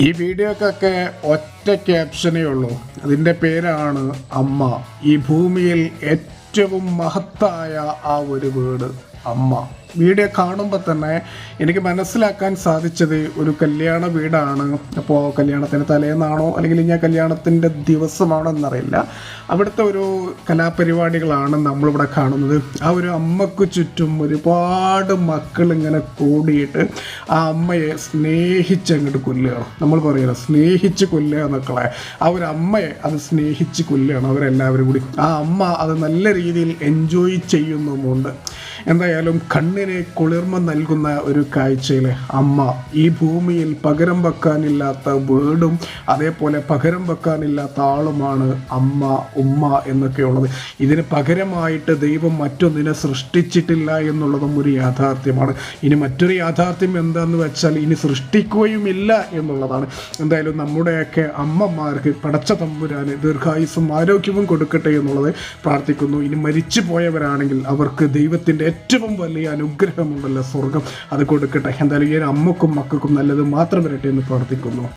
ഈ വീഡിയോക്കൊക്കെ ഒറ്റ ക്യാപ്ഷനേ ഉള്ളൂ. അതിന്റെ പേരാണ് അമ്മ. ഈ ഭൂമിയിൽ ഏറ്റവും മഹത്തായ ആ ഒരു വീട്. അമ്മ. വീഡിയോ കാണുമ്പോൾ തന്നെ എനിക്ക് മനസ്സിലാക്കാൻ സാധിച്ചത് ഒരു കല്യാണ വീടാണ്. അപ്പോൾ കല്യാണത്തിന് തലേന്നാണോ അല്ലെങ്കിൽ ഞാൻ കല്യാണത്തിന്റെ ദിവസമാണോ എന്നറിയില്ല അവിടുത്തെ ഒരു കലാപരിപാടികളാണ് നമ്മളിവിടെ കാണുന്നത്. ആ ഒരു അമ്മയ്ക്ക് ചുറ്റും ഒരുപാട് മക്കൾ ഇങ്ങനെ കൂടിയിട്ട് ആ അമ്മയെ സ്നേഹിച്ച് സ്നേഹിച്ചങ്ങോട്ട് കൊല്ലുകയാണ് നമ്മൾ പറയുന്നത് സ്നേഹിച്ച് കൊല്ലുക മക്കളെ. ആ ഒരു അമ്മയെ അത് സ്നേഹിച്ച് കൊല്ലുകയാണ് അവരെല്ലാവരും കൂടി. ആ അമ്മ അത് നല്ല രീതിയിൽ എൻജോയ് ചെയ്യുന്നുമുണ്ട്. എന്തായാലും കണ്ണിനെ കുളിർമ നൽകുന്ന ഒരു കാഴ്ചയിൽ അമ്മ ഈ ഭൂമിയിൽ പകരം വെക്കാനില്ലാത്ത വീടും അതേപോലെ പകരം വെക്കാനില്ലാത്ത ആളുമാണ് അമ്മ ഉമ്മ എന്നൊക്കെയുള്ളത്. ഇതിന് പകരമായിട്ട് ദൈവം മറ്റൊന്നിനെ സൃഷ്ടിച്ചിട്ടില്ല എന്നുള്ളതും ഒരു യാഥാർത്ഥ്യമാണ്. ഇനി മറ്റൊരു യാഥാർത്ഥ്യം എന്താണെന്ന് വെച്ചാൽ ഇനി സൃഷ്ടിക്കുകയുമില്ല എന്നുള്ളതാണ്. എന്തായാലും നമ്മുടെയൊക്കെ അമ്മമാർക്ക് പടച്ച തമ്പുരാന് ദീർഘായുസും ആരോഗ്യവും കൊടുക്കട്ടെ എന്നുള്ളത് പ്രാർത്ഥിക്കുന്നു. ഇനി മരിച്ചു പോയവരാണെങ്കിൽ അവർക്ക് ദൈവത്തിന്റെ ഏറ്റവും വലിയ അനുഗ്രഹമുണ്ടല്ലോ സ്വർഗം. അത് കൊടുക്കട്ടെ. എന്തായാലും ഈ അമ്മക്കും മക്കൾക്കും നല്ലത് മാത്രം വരട്ടെ എന്ന് പ്രാർത്ഥിക്കുന്നു.